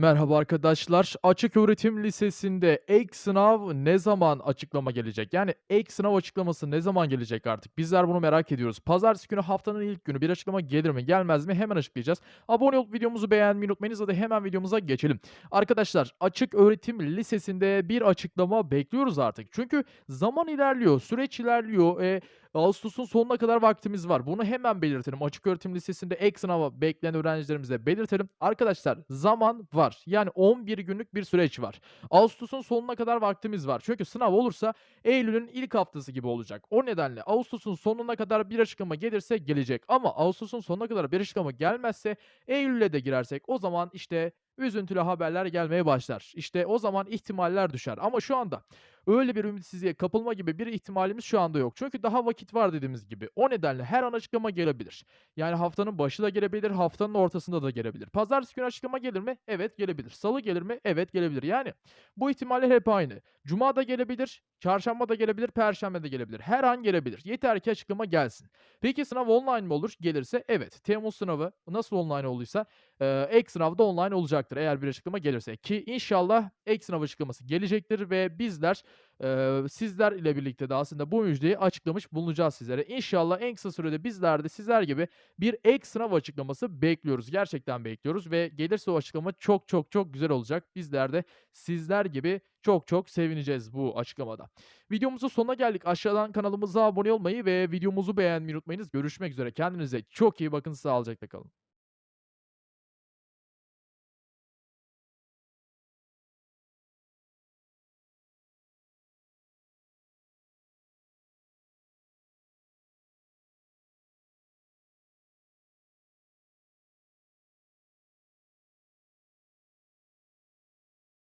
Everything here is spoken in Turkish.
Merhaba arkadaşlar. Açık Öğretim Lisesi'nde ek sınav ne zaman açıklama gelecek? Yani ek sınav açıklaması ne zaman gelecek artık? Bizler bunu merak ediyoruz. Pazartesi günü haftanın ilk günü bir açıklama gelir mi gelmez mi hemen açıklayacağız. Abone olup videomuzu beğenmeyi unutmayınız. Hadi hemen videomuza geçelim. Arkadaşlar Açık Öğretim Lisesi'nde bir açıklama bekliyoruz artık. Çünkü zaman ilerliyor, süreç ilerliyor. E, Ağustos'un sonuna kadar vaktimiz var. Bunu hemen belirtelim. Açık Öğretim Lisesi'nde ek sınava bekleyen öğrencilerimize belirtelim. Arkadaşlar zaman var. Yani 11 günlük bir süreç var. Ağustos'un sonuna kadar vaktimiz var. Çünkü sınav olursa Eylül'ün ilk haftası gibi olacak. O nedenle Ağustos'un sonuna kadar bir açıklama gelirse gelecek. Ama Ağustos'un sonuna kadar bir açıklama gelmezse Eylül'e de girersek o zaman işte üzüntülü haberler gelmeye başlar. İşte o zaman ihtimaller düşer. Ama şu anda öyle bir ümitsizliğe kapılma gibi bir ihtimalimiz şu anda yok. Çünkü daha vakit var dediğimiz gibi. O nedenle her an açıklama gelebilir. Yani haftanın başı da gelebilir, haftanın ortasında da gelebilir. Pazartesi günü açıklama gelir mi? Evet gelebilir. Salı gelir mi? Evet gelebilir. Yani bu ihtimaller hep aynı. Cuma da gelebilir, çarşamba da gelebilir, perşembe de gelebilir. Her an gelebilir. Yeter ki açıklama gelsin. Peki sınav online mi olur? Gelirse evet. Temmuz sınavı nasıl online olduysa Eee, ek sınav da online olacaktır eğer bir açıklama gelirse ki inşallah ek sınav açıklaması gelecektir ve bizler, eee, sizler ile birlikte de aslında bu müjdeyi açıklamış bulunacağız sizlere. İnşallah en kısa sürede bizler de sizler gibi bir ek sınav açıklaması bekliyoruz. Gerçekten bekliyoruz ve gelirse o açıklama çok çok çok güzel olacak. Bizler de sizler gibi çok çok sevineceğiz bu açıklamada. Videomuzun sonuna geldik. Aşağıdan kanalımıza abone olmayı ve videomuzu beğenmeyi unutmayınız. Görüşmek üzere. Kendinize çok iyi bakın. Sağlıcakla kalın.